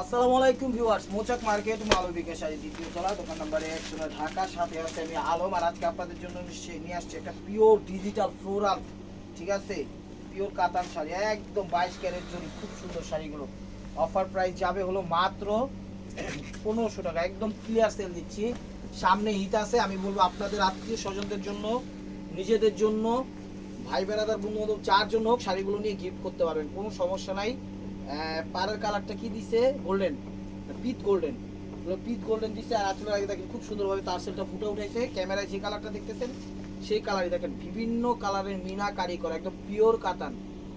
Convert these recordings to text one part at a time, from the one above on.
আসসালামু আলাইকুম viewers, Mouchak market Malabika sari দ্বিতীয় তলা, দোকান নাম্বার একশো নয় ঢাকা, সাথে আছে আমি আলম, আর আজকে আপনাদের জন্য নিয়ে আসছি একটা পিওর ডিজিটাল ফ্লোরাল ঠিক আছে? পিওর কাতান শাড়ি, একদম বাইশ ক্যারেট জন্য খুব সুন্দর শাড়িগুলো। অফার প্রাইস যাবে হলো মাত্র পনেরোশো টাকা, একদম ক্লিয়ার সেল দিচ্ছি। সামনে হিট আছে, আমি বলব আপনাদের আত্মীয় স্বজনদের জন্য, নিজেদের জন্য ভাই বেড়াদার বন্ধু বান্ধব হোক, শাড়িগুলো নিয়ে গিফট করতে পারবেন, কোনো সমস্যা নাই। পাড়ের কালারটা কি দিছে? Golden pit golden pit golden দিছে আর আসলে আগে দেখেন খুব সুন্দরভাবে তার সেলটা ফুটে উঠেছে। ক্যামেরায় যে কালারটা দেখতেছেন, সেই কালারই দেখেন বিভিন্ন কালারের মিনা কারি করা একদম পিওর কাতান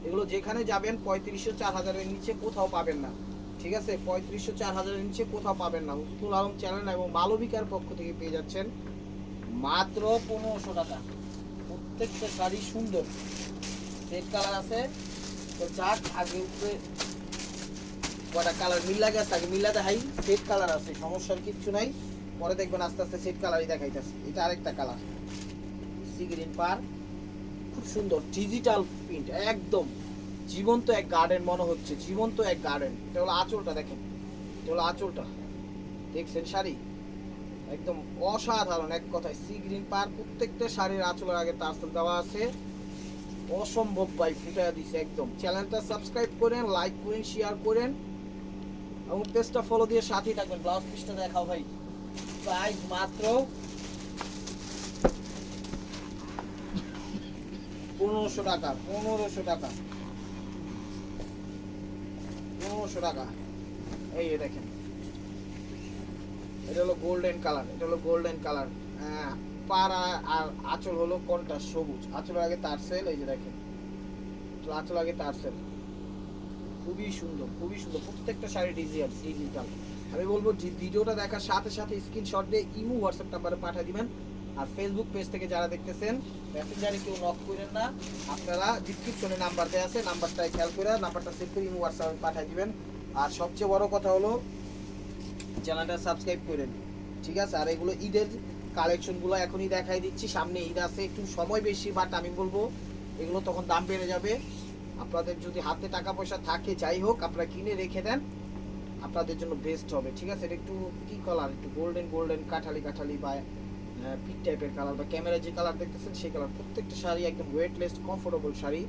এগুলো যেখানে যাবেন পঁয়ত্রিশশো চার হাজারের নিচে কোথাও পাবেন না। ঠিক আছে? পঁয়ত্রিশশো চার হাজারের নিচে কোথাও পাবেন না। উত্তুল আলম চ্যানেল এবং মালবিকার পক্ষ থেকে পেয়ে যাচ্ছেন মাত্র পনেরোশো টাকা। প্রত্যেকটা শাড়ি সুন্দর। রেড কালার আছে। তো যাক, আগে উপরে কটা কালার মিল্লা গেছে আগে মিল্লাতে হাই সেট কালার আছে, সমস্যার কিচ্ছু নাই। পরে দেখবেন আস্তে আস্তে সেট কালারই দেখাইতেছে। এটা আরেকটা কালার সি গ্রিন পার খুব সুন্দর ডিজিটাল প্রিন্ট একদম। জীবন্ত এক গার্ডেন মনে হচ্ছে, জীবন্ত এক গার্ডেন এটা হলো আঁচলটা দেখেন। এটা হলো আঁচলটা। দেখছেন শাড়ি? একদম অসাধারণ এক কথায়। সি গ্রিন পার প্রত্যেকটা শাড়ির আঁচলের আগে টার্সেল দেওয়া আছে। অসম্ভব ভাই ফুটাইয়া দিছে একদম। চ্যানেলটা সাবস্ক্রাইব করেন লাইক করেন শেয়ার করেন। এবং পেজটা ফলো দিয়ে সাথেই থাকবেন ব্লাউজ পিসটা দেখাও ভাই। প্রাইস মাত্র পনেরোশো টাকা পনেরোশো টাকা। পনেরোশো টাকা। এই দেখেন। এটা হলো গোল্ডেন কালার এটা হলো গোল্ডেন কালার পাড়া আর আঁচল হলো কোনটা সবুজ। আঁচলের আগে তার সেল এই যে দেখেন। আঁচল আগে তার সেল খুবই সুন্দর খুবই সুন্দর। প্রত্যেকটা শাড়ি ডিজিটাল ডিজিটাল আমি বলব ভিডিওটা দেখার সাথে সাথে স্ক্রিনশট দিয়ে ইমো হোয়াটসঅ্যাপ নাম্বারে পাঠিয়ে দিবেন। আর ফেসবুক পেজ থেকে যারা দেখতেছেন মেসেঞ্জারে কেউ নক করেন না। আপনারা ডিসক্রিপশনে নাম্বার দেওয়া আছে নাম্বারটায় খেয়াল করে নাম্বারটা সেভ করে ইমো হোয়াটসঅ্যাপে পাঠিয়ে দিবেন। আর সবচেয়ে বড় কথা হলো চ্যানেলটা সাবস্ক্রাইব করেন। ঠিক আছে? আর এগুলো ঈদের কালেকশনগুলো এখনই দেখাই দিচ্ছি। সামনে ঈদ আছে, একটু সময় বেশি বাট আমি বলব, এগুলো তখন দাম বেড়ে যাবে। আপনাদের যদি হাতে টাকা পয়সা থাকে, যাই হোক, আপনারা কিনে রেখে দেন, আপনাদের জন্য বেস্ট হবে। ঠিক আছে? এটা একটু কি কালার একটু গোল্ডেন গোল্ডেন কাঠালি কাঠালি বা পিট টাইপের কালার বা ক্যামেরা যে কালার দেখতেছেন, সেই কালার প্রত্যেকটা শাড়ি একদম ওয়েটলেস কমফোর্টেবল শাড়ি।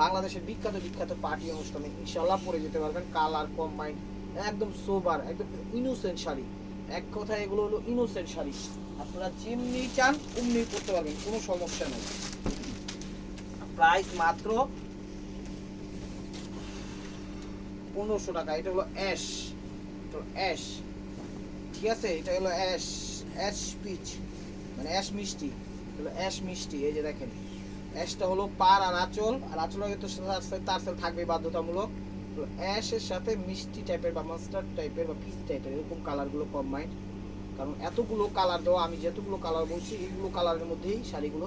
বাংলাদেশের বিখ্যাত বিখ্যাত পার্টি অনুষ্ঠানে ইনশাল্লাহ পরে যেতে পারবেন। কালার কম্বাইন্ড একদম সোবার একদম ইনোসেন্ট শাড়ি। এক কথায় এগুলো হলো ইনোসেন্ট শাড়ি। আপনারা যেমনি চান অমনি করতে পারবেন, কোনো সমস্যা নেই। প্রাইস মাত্র পনেরোশো টাকা, এটা হলো অ্যাশ হলো অ্যাশ ঠিক আছে? এটা হলো অ্যাশ অ্যাশ পিচ মানে অ্যাশ মিষ্টি হলো অ্যাশ মিষ্টি, এই যে দেখেন। অ্যাশটা হলো পার আর আঁচল আর আঁচল আগে তো তার সেল থাকবে বাধ্যতামূলক। তো অ্যাশের সাথে মিষ্টি টাইপের বা মাস্টার্ড টাইপের বা পিচ টাইপের এরকম কালারগুলো কম্বাইন্ড কারণ এতগুলো কালার দেওয়া, আমি যতগুলো কালার বলছি, এইগুলো কালারের মধ্যেই শাড়িগুলো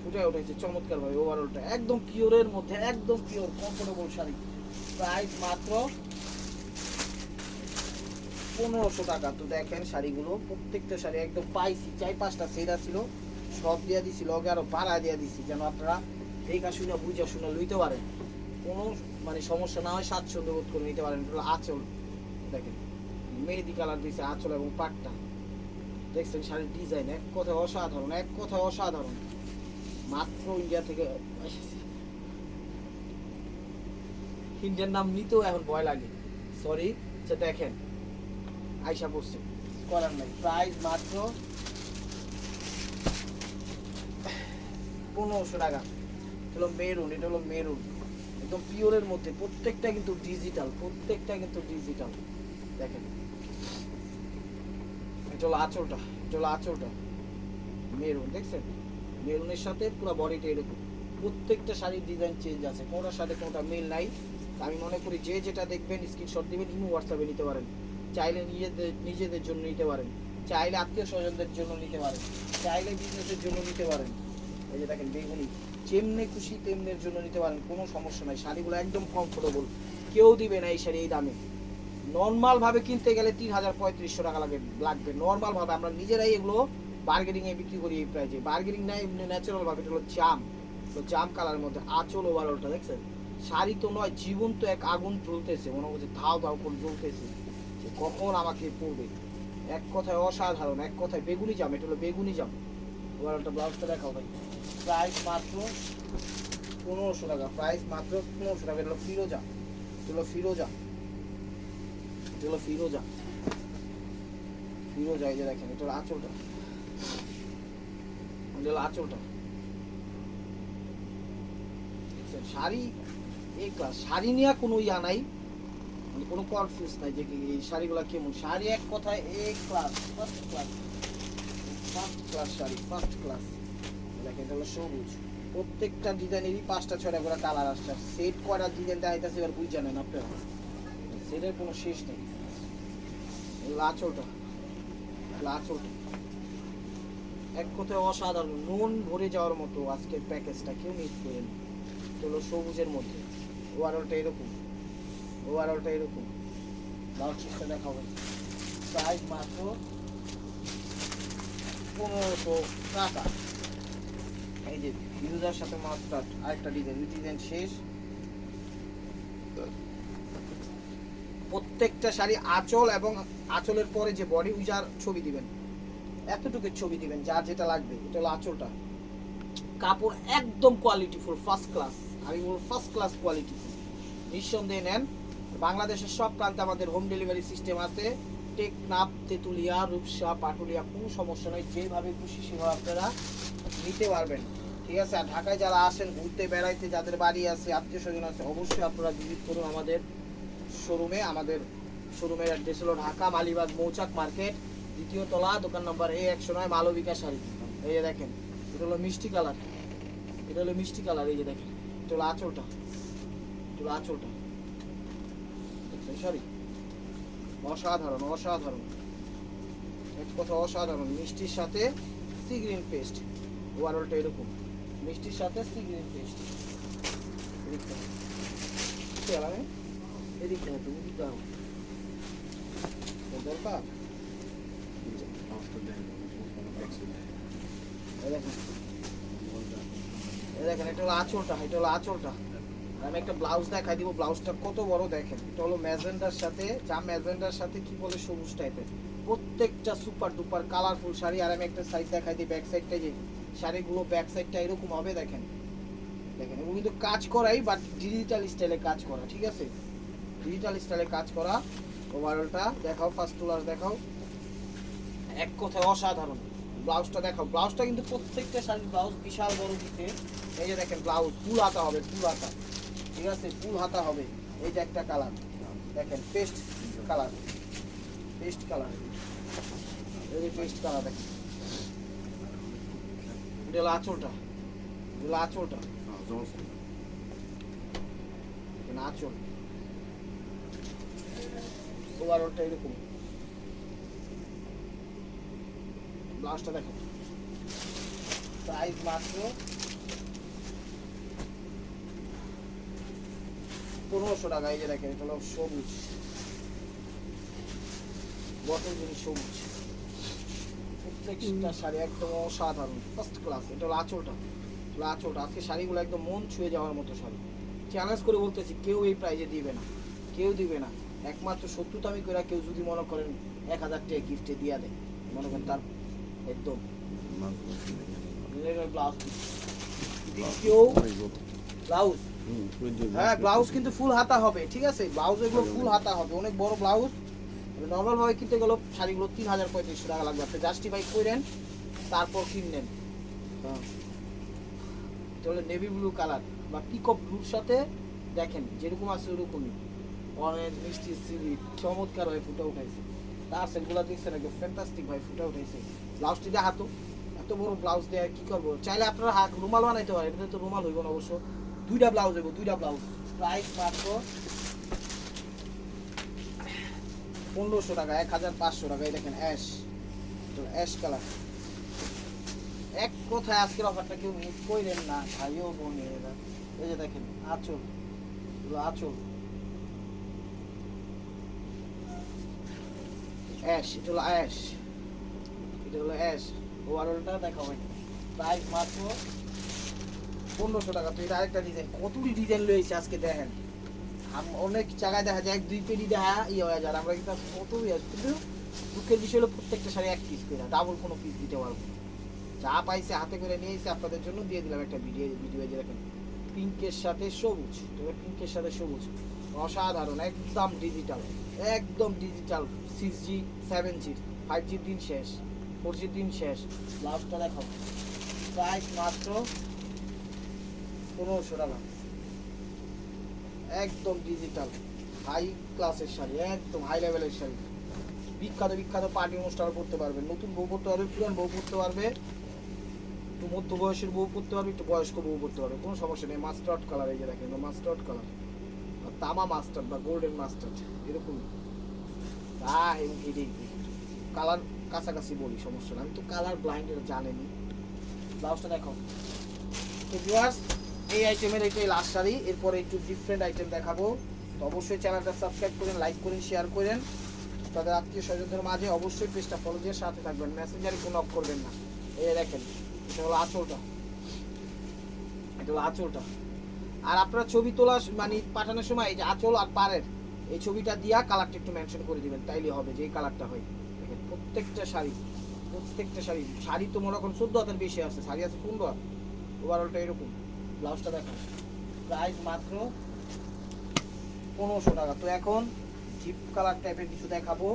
ফুটে উঠেছে। চমৎকার ভাবে ওভারঅলটা একদম পিওরের মধ্যে, একদম পিওর কমফোর্টেবল শাড়ি। প্রাইস মাত্র পনেরোশো টাকা। তো দেখেন শাড়িগুলো, প্রত্যেকটা শাড়ি একদম পাইছি চাই পাঁচটা সেরা ছিল সব দিয়া দিছি, লগে আরও ভাড়া দিয়া দিছি, যেন আপনারা দেখা শুনে, বুঝা শুনে লইতে পারেন। কোনো মানে সমস্যা না হয়, স্বাচ্ছন্দ্য বোধ করে নিতে পারেন। আঁচল, দেখেন, মেহেদি কালার দিয়েছে আঁচল এবং পাটটা। দেখছেন শাড়ির ডিজাইন এক কথায় অসাধারণ, এক কথায় অসাধারণ। মাত্র ইন্ডিয়া থেকে এসেছে ইন্ডিয়ার নাম নিতেও এখন ভয় লাগে। সরি যে দেখেন। আইসা পড়ছে। করার নাই। প্রাইস মাত্র পনেরোশো টাকা। হলো মেরুন, এটা হলো মেরুন। একদম পিওরের মধ্যে। প্রত্যেকটা কিন্তু ডিজিটাল প্রত্যেকটা কিন্তু ডিজিটাল দেখেন। এটা হলো আঁচলটা, এটা হলো আঁচলটা। মেরুন, দেখছেন? মেরুনের সাথে পুরো বডিটা এরকম। প্রত্যেকটা শাড়ির ডিজাইন চেঞ্জ আছে। কোনোটার সাথে কোনোটা মিল নাই। আমি মনে করি যে যেটা দেখবেন স্ক্রিনশট দিবেন, ইমো হোয়াটসঅ্যাপে নিতে পারেন। চাইলে নিজেদের নিজেদের জন্য নিতে পারেন। চাইলে আত্মীয় স্বজনদের জন্য নিতে পারেন। চাইলে বিজনেসের জন্য নিতে পারেন। এই যে দেখেন, বেগুনি। যেমনি খুশি, তেমনের জন্য নিতে পারেন, কোনো সমস্যা নাই। শাড়িগুলো একদম কমফোর্টেবল কেউ দিবে না এই শাড়ি, এই দামে। নর্মালভাবে কিনতে গেলে তিন হাজার পঁয়ত্রিশশো টাকা লাগে, লাগবে। নর্মালভাবে আমরা নিজেরাই এগুলো বার্গেনিংয়ে বিক্রি করি এই প্রাইজে বার্গেনিং নাই এমনি ন্যাচারাল ভাবে, এটা হলো জাম তো জাম কালারের মধ্যে আঁচল ওভারঅলটা দেখছেন? শাড়ি তো নয়, জীবন্ত এক আগুন জ্বলতেছে। মনে হচ্ছে ধাও ধাও করে জ্বলতেছে। যে কখন আমাকে পড়বে এক কথায় অসাধারণ, এক কথায় বেগুনি জাম, এটা হলো বেগুনি জাম। এবার একটা ব্লাউজটা দেখাও ভাই। প্রাইস মাত্র পনেরোশো টাকা, প্রাইস মাত্র পনেরোশো টাকা। এটা হলো ফিরোজা, এটা হলো ফিরোজা। এটা হলো ফিরোজা। ফিরোজা, এই যে দেখেন, এটা হলো আঁচলটা। এটা হলো আঁচলটা। শাড়ি এই ক্লাস শাড়ি নিয়ে কোনো ইয়া নাই মানে কোনো কনফিউজ নাই যে এই শাড়িগুলো কেমন। শাড়ি এক কথায় A class first class first class sari first class দেখেন এটা হলো সবুজ। প্রত্যেকটা ডিজাইনেরই পাঁচটা, ছয়টা করে কালার আসছে। সেট করা ডিজাইন দেখাইতেছে এবার বুঝ জানেন আপনারা। সেটের কোনো শেষ নেই। লাচলটা লাচলটা এক কথায় অসাধারণ। মন ভরে যাওয়ার মতো আজকের প্যাকেজটা কেউ মিস করেন। হলো সবুজের মধ্যে। ওভারঅলটা এরকম। ওভারঅলটা এরকম। ব্লাউজ পিসটা দেখাবো প্রাইস মাত্র পনেরোশো টাকা। এই যে ইউজার সাথে মাস্টার্ড আরেকটা ডিজাইন ডিজাইন শেষ। প্রত্যেকটা শাড়ি আঁচল এবং আঁচলের পরে যে বডি উজার ছবি দিবেন। এতটুকু ছবি দিবেন, যার যেটা লাগবে, এটা হলো আঁচলটা। কাপড় একদম কোয়ালিটিফুল ফার্স্ট ক্লাস আমি বলব ফার্স্ট ক্লাস কোয়ালিটি নিঃসন্দেহে নেন, বাংলাদেশের সব প্রান্তে আমাদের হোম ডেলিভারি সিস্টেম আছে। টেকনাফ, তেঁতুলিয়া, রূপসা, পাটুলিয়া, কোনো সমস্যা নেই, যেভাবে খুশি সেভাবে আপনারা নিতে পারবেন। ঠিক আছে? আর ঢাকায় যারা আসেন, ঘুরতে, বেড়াইতে, যাদের বাড়ি আছে, আত্মীয় স্বজন আছে, অবশ্যই আপনারা ভিজিট করুন আমাদের শোরুমে আমাদের শোরুমের অ্যাড্রেস হলো ঢাকা, মালিবাগ, মৌচাক মার্কেট, দ্বিতীয় তলা, দোকান নম্বর এ একশো নয় মালবিকা শাড়ি এই যে দেখেন, এটা হলো মিষ্টি কালার। এটা হলো মিষ্টি কালার, এই যে দেখেন। এটা হলো আঁচলটা এটা হলো আঁচলটা সরি অসাধারণ অসাধারণ। এক কথা অসাধারণ। মিষ্টির সাথে সি গ্রিন পেস্ট ওভারঅলটা এরকম। মিষ্টির সাথে সি গ্রিন পেস্ট এদিকটা এদিকটা তুমি দিতে দরকার? দেখেন। দেখেন, এটা হলো আঁচলটা, এটা হলো আঁচলটা। আমি একটা ব্লাউজ দেখাই দিব, ব্লাউজটা কত বড় দেখেন। এটা হলো ম্যাজেন্ডার সাথে, যা ম্যাজেন্ডার সাথে কি বলে সবুজ টাইপের প্রত্যেকটা সুপার ডুপার কালারফুল শাড়ি, আর আমি একটা সাইড দেখাই দিই ব্যাক সাইডটা যে, শাড়িগুলো ব্যাক সাইডটা এরকম হবে, দেখেন। দেখেন, এগুলো কিন্তু কাজ করাই বাট ডিজিটাল স্টাইলে কাজ করা, ঠিক আছে? ডিজিটাল স্টাইলে কাজ করা ওভারঅলটা দেখাও ফার্স্ট টুলার দেখাও। এক কথায় অসাধারণ। ব্লাউজটা দেখাও। ব্লাউজটা কিন্তু প্রত্যেকটা শাড়ির ব্লাউজ বিশাল বড় দিতে। এই যে দেখেন ব্লাউজ ফুল হাতা হবে ফুল হাতা। ঠিক আছে? ফুল হাতা হবে। এই যে একটা কালার। দেখেন পেস্ট কালার। Paste colour. এই যে পেস্ট কালার দেখেন। এটা হলো আঁচলটা। আঁচল। ওভারঅলটা এরকম। ব্লাউজটা দেখো। প্রাইস মাত্র পনেরোশো টাকা, এই যে দেখেন, এটা হলো সবুজ। বটল জিনিস সবুজ। প্রত্যেকটা শাড়ি একদম অসাধারণ ফার্স্ট ক্লাস এটা হলো আঁচলটা। আঁচলটা। আজকে শাড়িগুলো একদম মন ছুঁয়ে যাওয়ার মতো শাড়ি। চ্যালেঞ্জ করে বলতেছি, কেউ এই প্রাইজে দিবে না। কেউ দিবে না। একমাত্র সত্যতামি করে কেউ যদি মনে করেন এক হাজার টাকা গিফটে দিয়া দেয়, মনে করেন তার একদম। ব্লাউজ হ্যাঁ ব্লাউজ কিন্তু ফুল হাতা হবে ঠিক আছে? ব্লাউজ এগুলো ফুল হাতা হবে অনেক বড় ব্লাউজ। নর্মাল ভাবে কিনতে গেলে শাড়িগুলো তিন হাজার পঁয়ত্রিশশো টাকা লাগবে। আপনি জাস্টিফাই করেন তারপর কিনলেন। তাহলে নেভি ব্লু কালার বা পিকক ব্লুর সাথে দেখেন যেরকম আছে ওরকমই। অরেঞ্জ মিষ্টি সিলি চমৎকার হয়ে ফুটে উঠাইছে তার সেলগুলো দেখছেন একদম ফ্যান্টাস্টিক ভাবে ফুটে উঠাইছে ব্লাউজটি দেখাতো। এত বড় ব্লাউজ দেয় কি করব? চাইলে আপনারা হাত রুমাল বানাইতে পারেন, এটাতে তো রুমাল হইব না অবশ্য। দুইটা ব্লাউজ হইব, দুইটা ব্লাউজ। প্রাইস মাত্র পনেরোশো টাকা, এক হাজার পাঁচশো টাকা। এই দেখেন অ্যাশ অ্যাশ কালার এক কথায় আজকের অফারটা কেউ মিস কইলেন না, ভাইও বোনেরা এই যে দেখেন, আচল। আচল। অ্যাশ এটা হলো অ্যাশ এটা হলো অ্যাশ ওভারঅলটা দেখাবো প্রাইস মাত্র পনেরোশো টাকা। তো এটা আরেকটা ডিজাইন কতটি ডিজাইন রয়েছে আজকে দেখেন? অনেক জায়গায় দেখা যায়, এক, দুই পেটি দেখা ইয়ে হয়ে যায়। আমরা কিন্তু কত কিন্তু দুঃখের বিষয় হলো প্রত্যেকটা শাড়ি এক পিস করে। ডাবল কোনো পিস দিতে পারব। যা পাইছে, হাতে করে নিয়ে এসে আপনাদের জন্য দিয়ে দিলাম একটা ভিডিও ভিডিও যে দেখেন, পিঙ্কের সাথে সবুজ। তবে পিঙ্কের সাথে সবুজ। অসাধারণ, একদম ডিজিটাল একদম digital six G seven G five জির দিন শেষ। ফোর জির দিন শেষ। লাস্টটা দেখো। প্রাইস মাত্র পনেরোশো টাকা। একদম ডিজিটাল হাই ক্লাসের শাড়ি, একদম হাই লেভেলের শাড়ি। বিখ্যাত বিখ্যাত পার্টি অনুষ্ঠান করতে পারবে। নতুন বউ পড়তে পারবে, পুরান বউ পড়তে পারবে। একটু মধ্য বয়সের বউ পড়তে পারবে, একটু বয়স্ক বউ পড়তে পারবে। কোনো সমস্যা নেই মাস্টার্ড কালার এই যে দেখেন মাস্টার্ড কালার তামা মাস্টার্ড বা গোল্ডেন মাস্টার্ড এরকম হ্যাঁ এবং কালার কাছাকাছি বলি, সমস্যা না আমি তো কালার ব্লাইন্ড এটা জানেনি ব্লাউজটা দেখো। তো ভিউয়ার্স এই আইটেমের এটাই লাস্ট শাড়ি, এরপরে একটু ডিফারেন্ট আইটেম দেখাবো। তো অবশ্যই চ্যানেলটা সাবস্ক্রাইব করেন লাইক করেন শেয়ার করেন। তাদের আত্মীয় স্বজনদের মাঝে অবশ্যই পেজটা ফলো দিয়ে সাথে থাকবেন। মেসেঞ্জারে কোনো অফ করবেন না। এই দেখেন, এটা হলো আঁচলটা। এটা হলো আঁচলটা। আর আপনারা ছবি তোলা মানে পাঠানোর সময় এই যে আঁচল আর পাড়ের, এই ছবিটা দিয়া কালারটা একটু মেনশন করে দিবেন তাইলে হবে যে এই কালারটা হয়। প্রত্যেকটা শাড়ি প্রত্যেকটা শাড়ি। শাড়ি তো মনে এখন চোদ্দ হাতের বেশি আছে, শাড়ি আছে পনেরো হাত ওভারঅলটা এরকম ব্লাউজটা দেখো প্রাইস মাত্র পনেরোশো টাকা। তো এখন জিপ কালার টাইপের কিছু দেখাবো।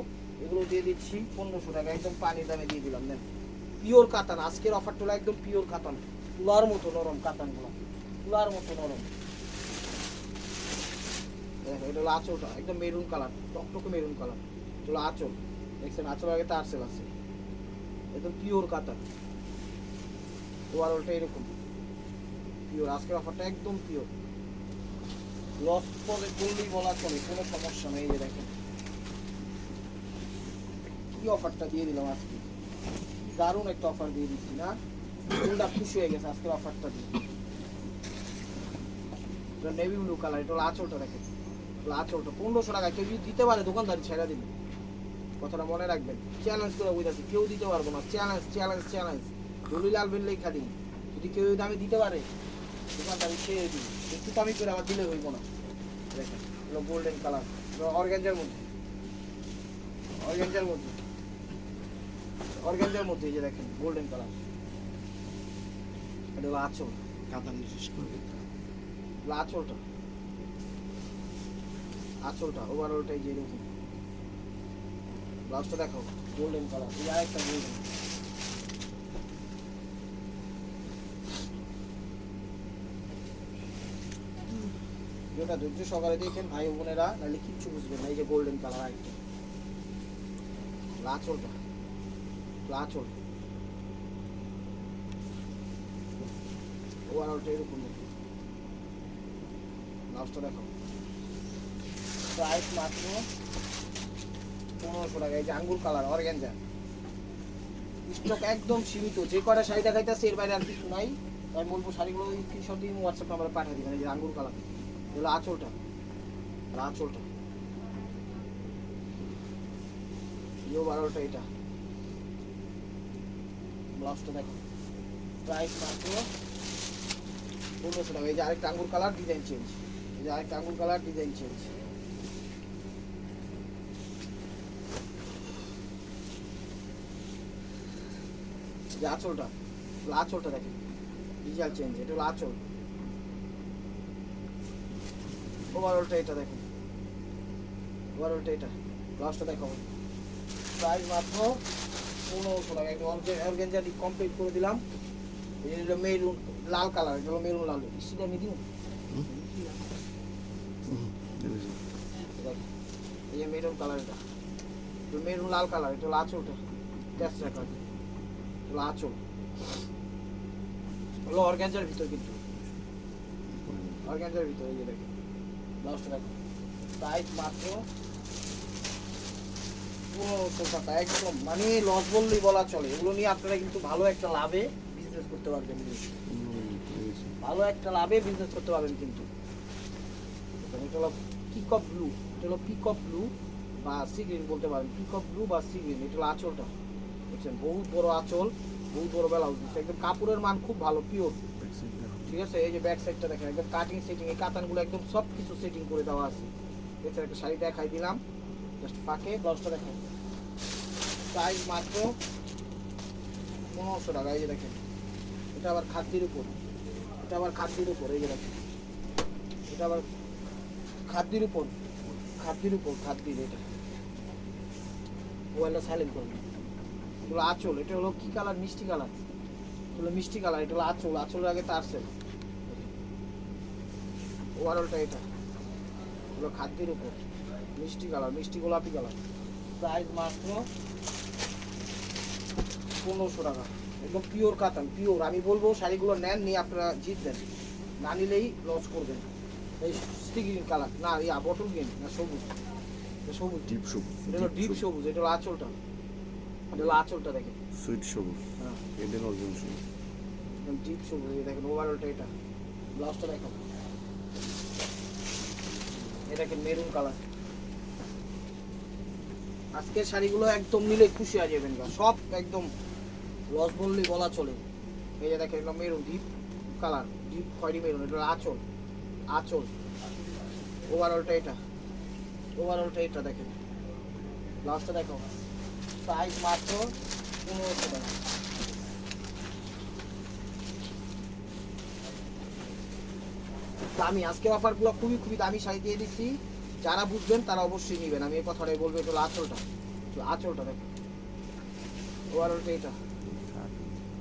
এগুলো দিয়ে দিচ্ছি পনেরোশো টাকা। একদম পানির দামে দিয়ে দিলাম দেন পিওর কাতান আজকের অফারটা হলো একদম পিওর কাতান তুলার মতো নরম কাতানগুলো তুলার মতো নরম। দেখো এটা হলো আঁচলটা, একদম মেরুন কালার টকটকে মেরুন কালার এটা হলো আঁচল। দেখছেন, আঁচল আগে তারসেল আছে। একদম পিওর কাতান ওভারঅলটা এরকম। পিওর আজকের অফারটা একদম পিওর লস পরে করলেই বলা চলে, কোনো সমস্যা নেই যে দেখেন। কি অফারটা দিয়ে দিলাম আজকে? দারুণ একটা অফার দিয়ে দিচ্ছি, না? ফুলটা খুশি হয়ে গেছে আজকের অফারটা দিয়ে। নেভি ব্লু কালার এটা হলো আঁচলটা দেখেন। আঁচলটা। পনেরোশো টাকা কেউ যদি দিতে পারে, দোকানদার ছেড়ে দিন কথাটা মনে রাখবেন চ্যালেঞ্জ করে বুঝাচ্ছি কেউ দিতে পারব না চ্যালেঞ্জ চ্যালেঞ্জ চ্যালেঞ্জ দলিল বেল লেখা দিন যদি কেউ যদি দামে দিতে পারে দোকানদারি ছেড়ে দিন একটু দামি করে আমার দিলে হইব না। দেখেন হলো গোল্ডেন কালার অর্গ্যাঞ্জার মধ্যে। অর্গ্যাঞ্জার মধ্যে। অর্গ্যাঞ্জার মধ্যে এই যে দেখেন গোল্ডেন কালার এটা হলো আঁচল। কাতান বিশেষ করে আঁচলটা। আঁচলটা ওভারঅলটাই যে এরকম ব্লাউজটা দেখো গোল্ডেন কালার এই আরেকটা গোল্ডেন যেটা ধৈর্য সকালে দেখেন ভাই বোনেরা, নাহলে কিচ্ছু বুঝবেন না, এই যে গোল্ডেন কালার আরেকটা। লাচলটা। লাচল। ওভারঅলটা এরকম দেখো ব্লাউজটা দেখো প্রাইস মাত্র পনেরোশো টাকা স্টক যে কটা শাড়ি হোয়াটসঅ্যাপ কালার আঁচলটা ইও বারোটা এটা। ব্লাউজটা দেখো। প্রাইস মাত্র পনেরোশো টাকা। এই যে আরেকটা আঙ্গুর কালার ডিজাইন চেঞ্জ এই যে আরেকটা আঙ্গুর কালার ডিজাইন চেঞ্জ যে আঁচলটা আঁচলটা দেখেন ডিজাইন চেঞ্জ এটা হলো আঁচল ওভারঅলটা এটা দেখেন। ওভারঅলটা এটা। ব্লাউজটা দেখো প্রাইস মাত্র পনেরোশো টাকা। একটা অর্গেঞ্জা কমপ্লিট করে দিলাম। যে মেরুন লাল কালার এটা মেরুন লাল। সেটা আমি দিন এই মেরুন কালার এটা। এটা মেরুন লাল কালার এটা হলো আঁচলটা টেস্ট রাখা হলো আঁচল অর্গ্যাঞ্জার ভিতর কিন্তু। অর্গ্যাঞ্জার ভিতর এই যে দেখেন ব্লাউজটা দেখো প্রাইস মাত্র পনেরোশো টাকা একদম। মানে লস বললেই বলা চলে। এগুলো নিয়ে আপনারা কিন্তু ভালো একটা লাভে বিজনেস করতে পারবেন ভালো একটা লাভে বিজনেস করতে পারবেন কিন্তু। এটা হলো পিকক ব্লু এটা হলো পিকক ব্লু বা সি গ্রিন বলতে পারেন। পিকক ব্লু বা সি গ্রিন এটা হলো আঁচলটা। দেখছেন বহুত বড় আঁচল, বহুত বড় ব্লাউজ দিচ্ছে একদম কাপড়ের মান খুব ভালো পিওর ঠিক আছে? এই যে ব্যাক সাইডটা দেখেন, একদম কাটিং সেটিং এই কাতানগুলো একদম সব কিছু সেটিং করে দেওয়া আছে। এছাড়া একটা শাড়ি দেখাই দিলাম। জাস্ট পাকে ব্লাউজটা দেখেন। প্রাইস মাত্র পনেরোশো টাকা, এই যে দেখেন। এটা আবার খাদ্যের উপর। এটা আবার খাদ্যের উপর, এই যে দেখেন। এটা আবার খাদ্যের উপর। খাদ্যের উপর, খাদ্যের এটা। মোবাইলটা সাইলেন্ট করবেন এগুলো আঁচল এটা হলো কি কালার মিষ্টি কালার হলো মিষ্টি কালার এটা হলো আঁচল আঁচলের আগে তারসেল ওভারঅলটা এটা। হলো খাদ্যের উপর। মিষ্টি কালার মিষ্টি গোলাপি কালার প্রাইস মাত্র পনেরোশো টাকা। একদম পিওর কাতান পিওর আমি বলব শাড়িগুলো নেন নিয়ে আপনারা জিতবেন না নিলেই লস করবেন। এই গ্রিন কালার না ইয়া বটল গ্রিন না সবুজ। সবুজ। ডিপ সবুজ এটা হলো ডিপ সবুজ এটা হলো আঁচলটা। হলো আঁচলটা দেখেন। সুইট সবুজ। হ্যাঁ। এদের অরিজিনাল সবুজ। একদম ডিপ সবুজ এই দেখেন ওভারঅলটা এটা। ব্লাউজটা দেখেন। মেরুন কালার আজকের শাড়িগুলো একদম নিলে খুশি হয়ে যাবেন সব একদম লস বললেই বলা চলে। এই যে দেখেন একদম মেরুন ডিপ কালার ডিপ খয়েরি মেরুন এটা আঁচল আঁচল। ওভারঅলটা এটা। ওভারঅলটা এটা দেখেন। ব্লাউজটা দেখো প্রাইস মাত্র পনেরোশো টাকা। দামি আজকের অফারগুলো খুবই খুবই দামি শাড়ি দিয়ে দিচ্ছি। যারা বুঝবেন তারা অবশ্যই নেবেন। আমি এই কথাটাই বলব এটা আঁচলটা। আঁচলটা দেখো ওভারঅলটা এটা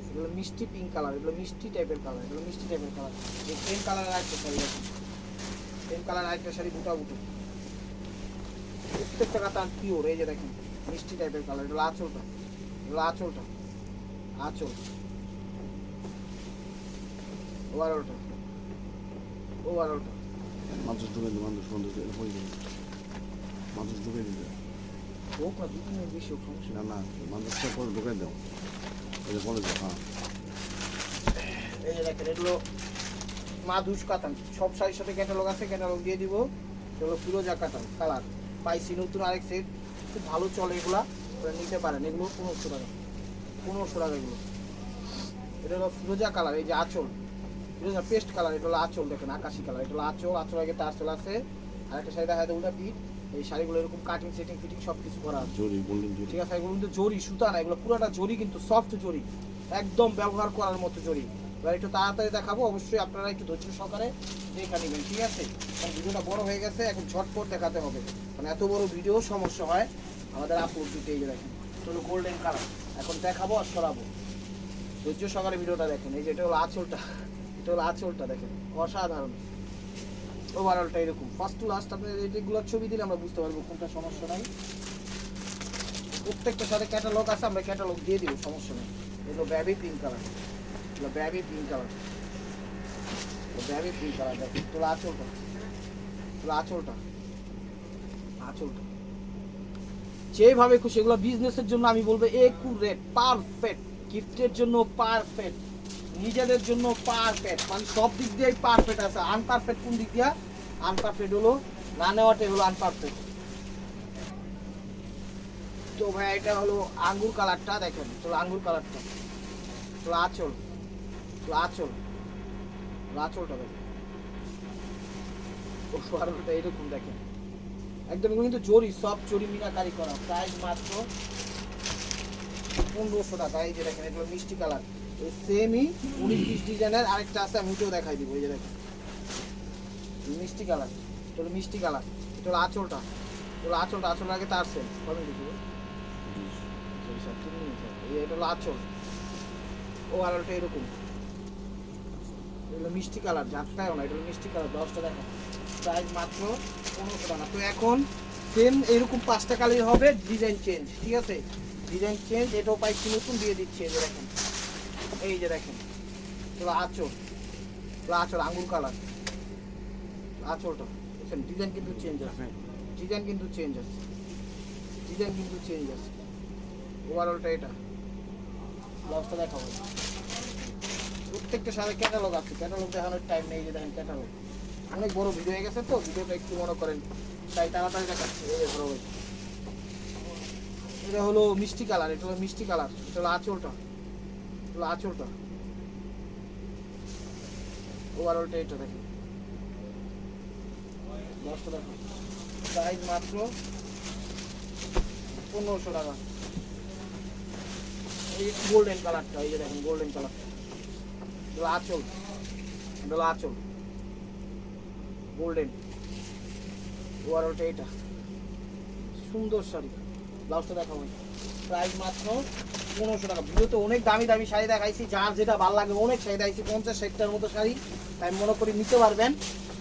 এগুলো মিষ্টি পিঙ্ক কালার এগুলো মিষ্টি টাইপের কালার এগুলো মিষ্টি টাইপের কালার এই সেম কালারের আরেকটা শাড়ি আছে সেম কালার আরেকটা শাড়ি বুটা বুটো প্রত্যেকটা কাতা পিওর এই যে দেখেন। মিষ্টি টাইপের কালার এগুলো আঁচলটা এগুলো আঁচলটা আঁচল। ওভারঅলটা ওভারঅলটা মানুষ ঢুকে দিবে মানুষ মানুষ হয়ে যাবে মানুষ ঢুকে দিবে। তিন মিনিট বেশি সমস্যা না না মানুষটা পরে ঢুকে দাও। যে বলে দাও হ্যাঁ। এই যে দেখেন এগুলো মা দুষ কাতান সব শাড়ির সাথে ক্যাটালগ আছে ক্যাটালগ দিয়ে দিব। এগুলো ফিরোজা কাতান কালার। পাইছি নতুন আরেক সেট খুব ভালো চলে এগুলো ওরা নিতে পারেন। এগুলো পনেরোশো টাকা। পনেরোশো টাকা এগুলো। এটা হলো ফিরোজা কালার এই যে আঁচল। ফিরোজা পেস্ট কালার এটা হলো আঁচল দেখেন আকাশি কালার। এটা হলো আঁচল আঁচল আগে তার চল আছে আর একটা শাড়ি দেখা যায় উল্টা পিঠ। এই শাড়িগুলো এরকম কাটিং সেটিং ফিটিং সব কিছু করা আছে। জরি গোল্ডেন জরি। ঠিক আছে এগুলো কিন্তু জরি সুতা না এগুলো পুরোটা জরি কিন্তু সফট জরি। একদম ব্যবহার করার মতো জরি। এবার একটু তাড়াতাড়ি দেখাবো, অবশ্যই আপনারা একটু ধৈর্য সহকারে দেখে নেবেন, ঠিক আছে? কারণ ভিডিওটা বড় হয়ে গেছে, এখন ঝটপট দেখাতে হবে। মানে এত বড় ভিডিও সমস্যা হয়, আমাদের আপলোড দিতে এই দেখেন, চলো গোল্ডেন কালার এখন দেখাবো আর সরাবো। ধৈর্য সহকারে ভিডিওটা দেখেন, এই যে এটা হলো আঁচলটা, এটা হলো আঁচলটা দেখেন, অসাধারণ। ওভারঅলটা এরকম। ফার্স্ট টু লাস্ট আপনার এগুলোর ছবি দিলে আমরা বুঝতে পারব কোনটা সমস্যা নাই। প্রত্যেকটার সাথে ক্যাটালগ আছে, আমরা ক্যাটালগ দিয়ে দিব, সমস্যা নেই। এগুলো baby pink colour baby pink colour baby pink colour দেখো তোলা আঁচলটা তোলা আঁচলটা আঁচলটা যেভাবে খুশি, এগুলো বিজনেসের জন্য আমি বলব একুরেট পারফেক্ট গিফটের জন্য পারফেক্ট নিজেদের জন্য পারফেক্ট মানে সব দিক দিয়েই পারফেক্ট আছে। আনপারফেক্ট কোন দিক দিয়া? আনপারফেক্ট হলো, না নেওয়াটাই হলো আনপারফেক্ট তো ভাই, এটা হলো আঙ্গুর কালারটা দেখেন তো আঙ্গুর কালারটা তো আঁচল। আঁচল আঁচলটা দেখেন ও সোয়ারটা এরকম দেখেন একদম কিন্তু জরি সব জরি মিনাকারি করা। প্রাইস মাত্র পনেরোশো টাকা। এই যে দেখেন, এগুলো মিষ্টি কালার। এই সেমই উনিশ বিশ ডিজাইনের আরেকটা আছে, আমি ওটাও দেখাই দিব। এই যে দেখেন, মিষ্টি কালার। এটা মিষ্টি কালার। এটা হলো আঁচলটা। এটা হলো আঁচলটা। আঁচল আগে তার সেম কবে মিনিট স্যার। এই এটা হলো আঁচল। ও আড়ালটা এরকম। এগুলো মিষ্টি কালার ঝাপটায়ও না এটা মিষ্টি কালার দশটা দেখা প্রাইস মাত্র পনেরোশো টাকা। তো এখন সেম এরকম পাঁচটা কালার হবে ডিজাইন চেঞ্জ ঠিক আছে? ডিজাইন চেঞ্জ এটাও পাইছি নতুন দিয়ে দিচ্ছি এই যে দেখেন। এই যে দেখেন এগুলো আঁচল এগুলো আঁচল আঙ্গুর কালার। আঁচলটা দেখেন ডিজাইন কিন্তু চেঞ্জ আছে। ডিজাইন কিন্তু চেঞ্জ আছে। ডিজাইন কিন্তু চেঞ্জ আছে। ওভারঅলটা এটা। ব্লাউজটা দেখাবো। প্রত্যেকটা সাথে ক্যাটালগ আছে। ক্যাটালগ দেখানোর টাইম নেই যে দেখেন ক্যাটালগ অনেক বড় ভিডিও হয়ে গেছে তো ভিডিওটা একটু মনে করেন, তাই তাড়াতাড়ি দেখাচ্ছি। এই যে ধরো। এটা হলো মিষ্টি কালার, এটা হলো মিষ্টি কালার, এটা হলো আঁচলটা। হলো আঁচলটা। ওভারঅলটা এটা দেখেন। মাত্র পনেরোশো টাকা। এই গোল্ডেন কালারটা এই যে দেখেন গোল্ডেন কালারটা এটা আঁচল। এটা আঁচল। গোল্ডেন ওভারঅলটা এটা। সুন্দর শাড়ি। ব্লাউজটা দেখাবো প্রাইস মাত্র পনেরোশো টাকা। ভিডিওতে অনেক দামি দামি শাড়ি দেখাইছি। যার যেটা ভালো লাগে অনেক শাড়ি দেখাইছি। পঞ্চাশ, ষাটটার মতো শাড়ি। তাই মনে করি নিতে পারবেন।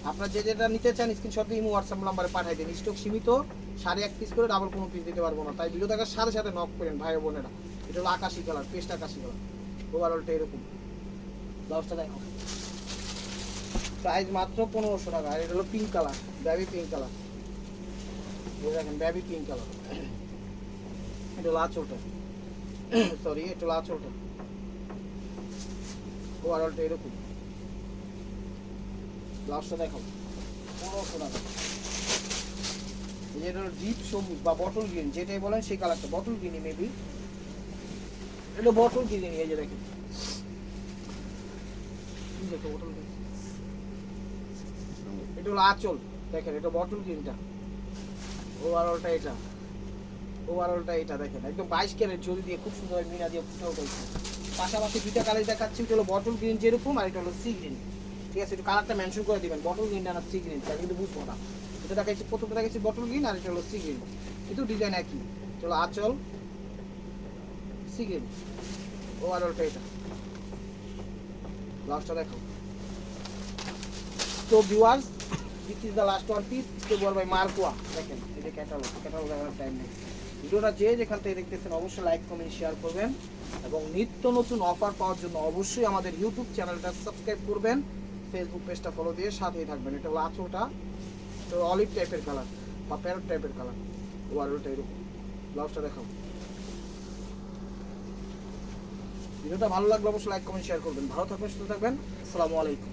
আপনার যে যেটা নিতে চান স্ক্রিনশট দিয়ে হোয়াটসঅ্যাপ নাম্বারে পাঠাই দিন। স্টক সীমিত। শাড়ি এক পিস করে ডাবল কোনো পিস দিতে পারব না। তাই ভিডিও দেখার সাথে সাথে নক করেন ভাই বোনেরা। এটা হলো আকাশি কালার পেস্ট আকাশি কালার ওভারঅলটা এরকম। ব্লাউজটা দেখো প্রাইস মাত্র পনেরোশো টাকা এটা হলো pink colour baby pink colour দেখেন ব্যাবি পিঙ্ক কালার এটা হলো আঁচলটা। সরি এটা হলো আঁচলটা। ওভারঅলটা এরকম। ব্লাউজটা দেখো পনেরোশো টাকা। এই যে হলো ডিপ সবুজ বা বটল গ্রিন যেটাই বলেন সেই কালারটা বটল গ্রিনই মেবি এটা বটল গ্রিন এই যে দেখেন। গ্রিন এটা হলো আঁচল, দেখেন, এটা বটল গ্রিনটা ওভারঅলটা এটা। ওভারঅলটা এটা, দেখেন, একদম বাইশ ক্যারেট জল দিয়ে খুব সুন্দর মিনা দিয়ে ফুটে উঠেছে। পাশাপাশি দুইটা কালার দেখাচ্ছি, এটা হলো বটল গ্রিন যেরকম, আর এটা হলো সি গ্রিন ঠিক আছে, একটু কালারটা মেনশন করে দিবেন বটল গ্রিনটা না সি গ্রিন তাই কিন্তু বুঝব না। এটা দেখাচ্ছি প্রথমটা দেখাচ্ছি বটল গ্রিন আর এটা হলো সি গ্রিন কিন্তু ডিজাইন একই। হলো আঁচল সি গ্রিন ওভারঅলটা এটা। লাস্টটা দেখো তো viewers this is the last one piece stable by মার্কোয়া। দেখেন, এই যে ক্যাটালগ ক্যাটালগ দেখার টাইম নেই। ভিডিওটা যে যেখান থেকে দেখতেছেন, অবশ্যই লাইক কমেন্ট শেয়ার করবেন। এবং নিত্য নতুন অফার পাওয়ার জন্য অবশ্যই আমাদের ইউটিউব চ্যানেলটা সাবস্ক্রাইব করবেন। ফেসবুক পেজটা ফলো দিয়ে সাথেই থাকবেন। এটা হলো আঁচলটা। তো অলিভ টাইপের কালার বা প্যারট টাইপের কালার ওয়ারটা এরকম। ব্লাউজটা দেখাও। ভিডিওটা ভালো লাগলে অবশ্যই লাইক কমেন্ট শেয়ার করবেন। ভালো থাকবেন সুস্থ থাকবেন। আসসালামু আলাইকুম।